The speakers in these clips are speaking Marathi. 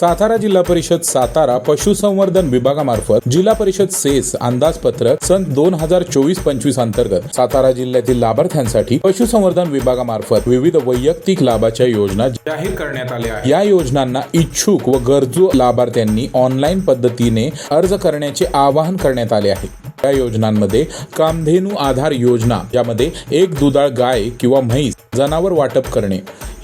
सातारा जिल्हा परिषद सातारा पशुसंवर्धन विभागामार्फत जिल्हा परिषद सेस अंदाजपत्रक सन दोन हजार चोवीस पंचवीस अंतर्गत सातारा जिल्ह्यातील लाभार्थ्यांसाठी पशुसंवर्धन विभागामार्फत विविध वैयक्तिक लाभाच्या योजना जाहीर करण्यात आल्या आहेत. या योजनांना इच्छुक व गरजू लाभार्थ्यांनी ऑनलाईन पद्धतीने अर्ज करण्याचे आवाहन करण्यात आले आहे. या योजनांमध्ये कामधेनू आधार योजना यामध्ये एक दुधाळ गाय किंवा म्हैस जनावर वाटप करणे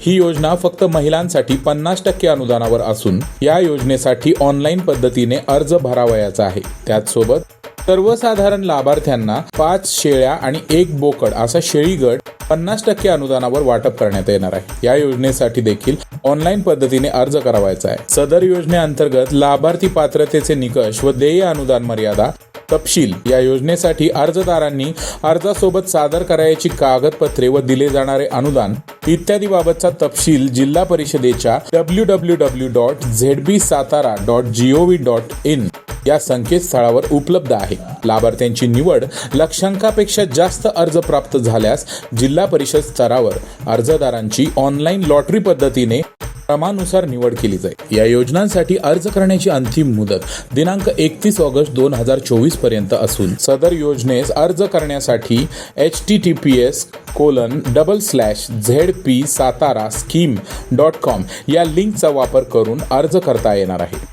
ही योजना फक्त महिलांसाठी पन्नास टक्के अनुदानावर असून या योजनेसाठी ऑनलाईन पद्धतीने अर्ज भरावयाचा आहे. त्याचसोबत सर्वसाधारण लाभार्थ्यांना पाच शेळ्या आणि एक बोकड असा शेळीगट पन्नास टक्के अनुदानावर वाटप करण्यात येणार आहे. या योजनेसाठी देखील ऑनलाईन पद्धतीने अर्ज करावायचा आहे. सदर योजनेअंतर्गत लाभार्थी पात्रतेचे निकष व देय अनुदान मर्यादा तपशील या योजनेसाठी अर्जदारांनी अर्जासोबत सादर करायची कागदपत्रे व दिले जाणारे अनुदान इत्यादी बाबतचा तपशील जिल्हा परिषदेच्या W W W dot Z B Satara dot gov dot in या संकेतस्थळावर उपलब्ध आहे. लाभार्थ्यांची निवड लक्षांकापेक्षा जास्त अर्ज प्राप्त झाल्यास जिल्हा परिषद स्तरावर अर्जदारांची ऑनलाईन लॉटरी पद्धतीने क्रमानुसार निवड केली जाईल. या योजनांसाठी अर्ज करण्याची अंतिम मुदत दिनांक एकतीस ऑगस्ट दोन हजार चोवीसपर्यंत असून सदर योजनेस अर्ज करण्यासाठी H T T P S colon double slash Z P Satara scheme dot com या लिंकचा वापर करून अर्ज करता येणार आहे.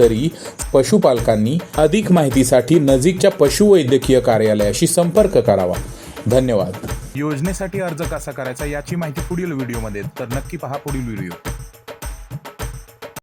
तरी पशुपालकांनी अधिक माहितीसाठी नजीकच्या पशुवैद्यकीय कार्यालयाशी संपर्क करावा. धन्यवाद. योजनेसाठी अर्ज कसा करायचा याची माहिती पुढील व्हिडिओमध्ये. तर नक्की पहा पुढील व्हिडिओ.